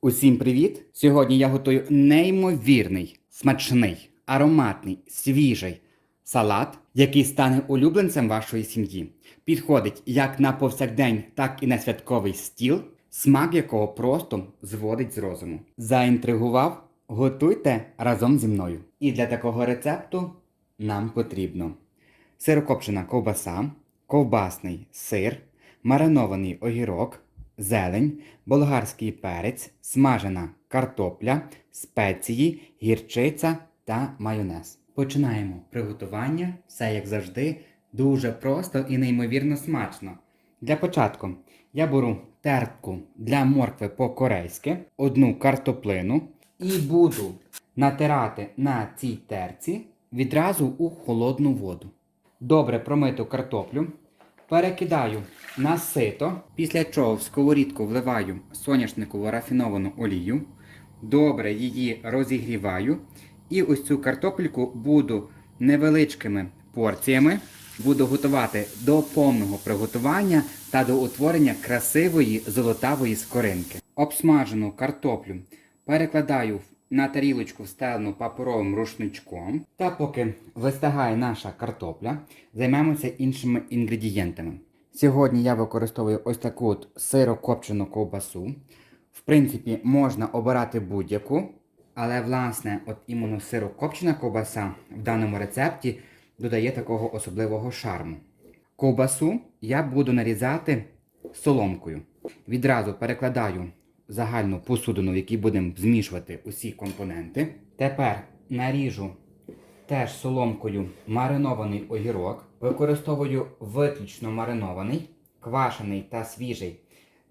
Усім привіт! Сьогодні я готую неймовірний, смачний, ароматний, свіжий салат, який стане улюбленцем вашої сім'ї. Підходить як на повсякдень, так і на святковий стіл, смак якого просто зводить з розуму. Заінтригував? Готуйте разом зі мною. І для такого рецепту нам потрібно сирокопчена ковбаса, ковбасний сир, маринований огірок, зелень, болгарський перець, смажена картопля, спеції, гірчиця та майонез. Починаємо приготування, все як завжди, дуже просто і неймовірно смачно. Для початку я беру тертку для моркви по-корейськи, одну картоплину і буду натирати на цій терці відразу у холодну воду. Добре промиту картоплю перекидаю на сито, після чого в сковорідку вливаю соняшникову рафіновану олію, добре її розігріваю. І ось цю картопельку буду невеличкими порціями буду готувати до повного приготування та до утворення красивої золотавої скоринки. Обсмажену картоплю перекладаю на тарілочку встелену паперовим рушничком. Та поки вистигає наша картопля, займемося іншими інгредієнтами. Сьогодні я використовую ось таку от сирокопчену ковбасу. В принципі, можна обирати будь-яку, але власне, от іменно сирокопчена ковбаса в даному рецепті додає такого особливого шарму. Ковбасу я буду нарізати соломкою. Відразу перекладаю загальну посудину, в якій будемо змішувати усі компоненти. Тепер наріжу теж соломкою маринований огірок. Використовую виключно маринований, квашений та свіжий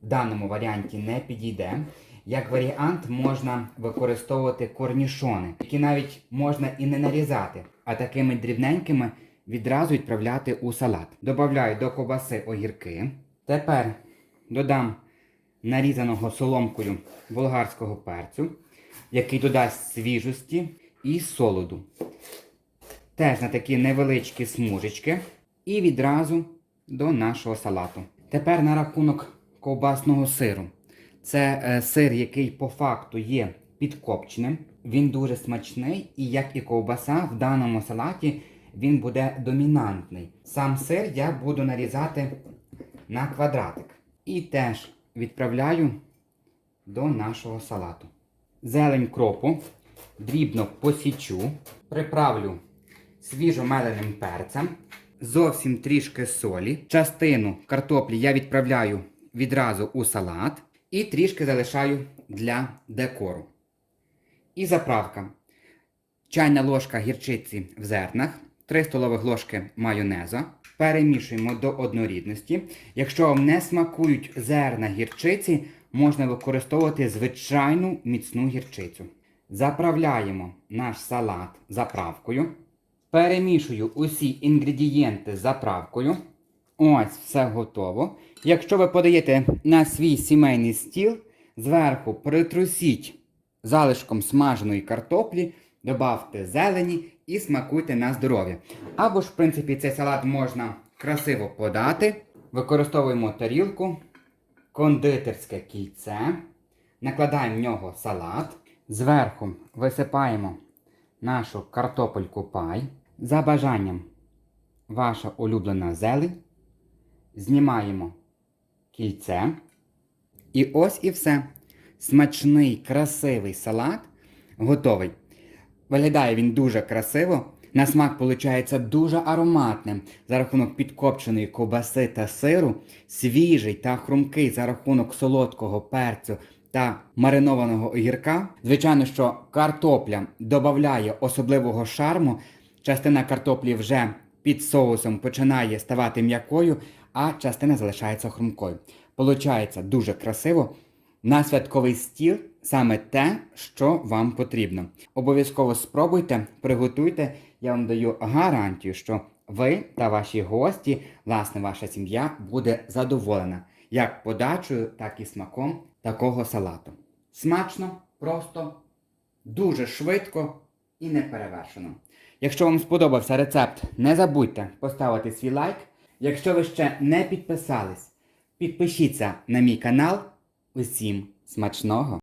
в даному варіанті не підійде. Як варіант можна використовувати корнішони, які навіть можна і не нарізати, а такими дрібненькими відразу відправляти у салат. Добавляю до ковбаси огірки. Тепер додам нарізаного соломкою болгарського перцю, який додасть свіжості і солоду. Теж на такі невеличкі смужечки. І відразу до нашого салату. Тепер на рахунок ковбасного сиру. Це е, сир, який по факту є підкопченим. Він дуже смачний, і як і ковбаса, в даному салаті він буде домінантний. Сам сир я буду нарізати на квадратик. І теж відправляю до нашого салату. Зелень кропу дрібно посічу, приправлю свіжомеленим перцем, зовсім трішки солі. Частину картоплі я відправляю відразу у салат і трішки залишаю для декору. І заправка. Чайна ложка гірчиці в зернах, 3 столових ложки майонеза. Перемішуємо до однорідності. Якщо вам не смакують зерна гірчиці, можна використовувати звичайну міцну гірчицю. Заправляємо наш салат заправкою. Перемішую усі інгредієнти з заправкою. Ось все готово. Якщо ви подаєте на свій сімейний стіл, зверху притрусіть залишком смаженої картоплі, добавте зелені і смакуйте на здоров'я. Або ж, в принципі, цей салат можна красиво подати. Використовуємо тарілку, кондитерське кільце, накладаємо в нього салат, зверху висипаємо нашу картопельку пай. За бажанням ваша улюблена зелень. Знімаємо кільце. І ось і все. Смачний, красивий салат готовий. Виглядає він дуже красиво. На смак виходить дуже ароматним за рахунок підкопченої ковбаси та сиру, свіжий та хрумкий за рахунок солодкого перцю та маринованого огірка. Звичайно, що картопля додає особливого шарму. Частина картоплі вже під соусом починає ставати м'якою, а частина залишається хрумкою. Получається дуже красиво. На святковий стіл саме те, що вам потрібно. Обов'язково спробуйте, приготуйте. Я вам даю гарантію, що ви та ваші гості, власне, ваша сім'я буде задоволена як подачею, так і смаком такого салату. Смачно, просто, дуже швидко і неперевершено. Якщо вам сподобався рецепт, не забудьте поставити свій лайк. Якщо ви ще не підписались, підпишіться на мій канал. Усім смачного!